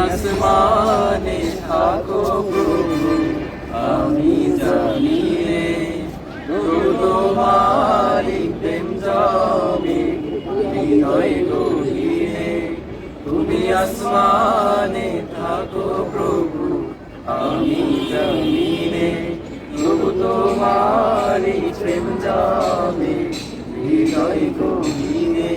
আসমানে থাকো প্রভু আমি জানি রে তোমারি প্রেম যাবে হৃদয় গভীরে। তুমি আসমানে থাকো প্রভু আমি জানি রে তোমারি প্রেম যাবে হৃদয় গভীরে।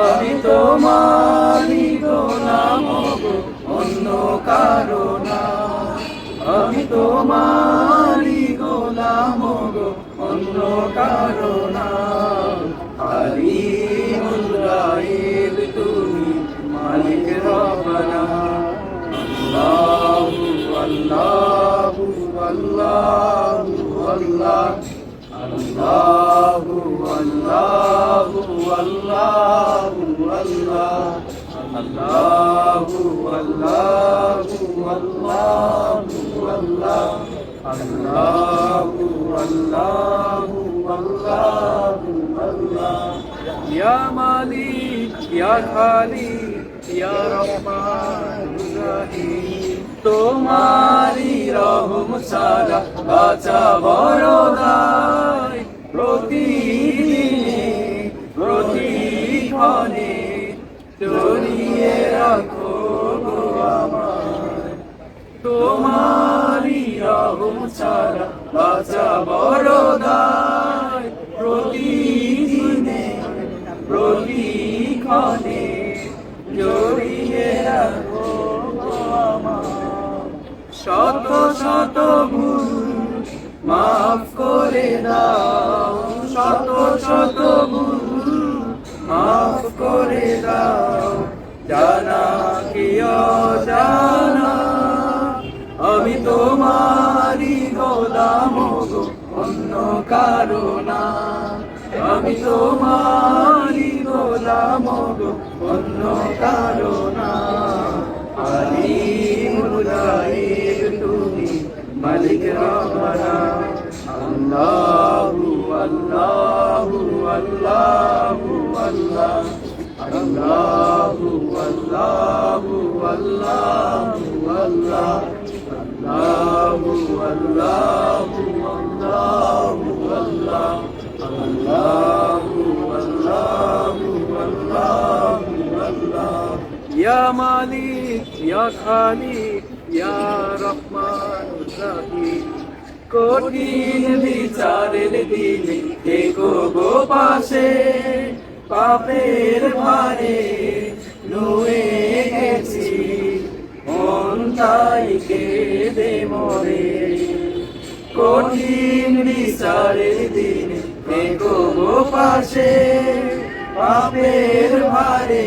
আমি তোমারি গোলাম গো, কারও না আমি তোমারি গোলাম গো, অন্য কারও না আলিমুল তুমি মালিক রব্বানা আল্লাহু আল্লাহু আল্লাহু আল্লাহ। আল্লাহু আল্লাহু আল্লাহু আল্লাহ। আল্লাহু আল্লাহু আল্লাহু আল্লাহ আল্লাহু আল্লাহু আল্লাহু আল্লাহ ইয়া মালিক, ইয়া খালিক, ইয়া রহমান। রহিম তোমারি রহম সারা বাঁচা বড় দায় প্রতিদিনে প্রতিক্ষণে জড়িয়ে রাখো গো আমায় তোমারি রহম ছাড়া বাঁচা বড় প্রতিদিনে, প্রতিক্ষণে জড়িয়ে রাখো গো আমায়। শত শত ভুল মাফ করে দাও শত শত ভুল করে দাও। জানা কি জানা আমি তোমারি গোলাম গো, অন্য কারও না। আমি তোমারি গোলাম গো, অন্য কারও না। আলিমুল গায়েব তুমি মালিক রব্বানা মালিক, ইয়া খালিক, ইয়া রহমান রহিম কঠিন বিচারের দিনে দেখো গো পাশে, পাপের ভারে নুয়ে গেছি। মন তাই কেঁদে মরে। কঠিন বিচারের দিনে দেখো গো পাশে, পাপের ভারে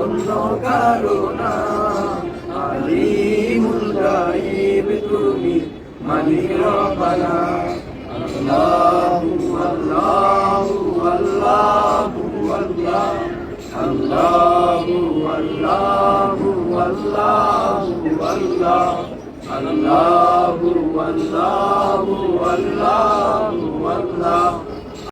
অন্য কারও না আলিমুল গায়েব তুমি মালিক রব্বানা আল্লাহু আল্লাহু আল্লাহু আল্লাহ আল্লাহু আল্লাহু আল্লাহু আল্লাহ আল্লাহু আল্লাহু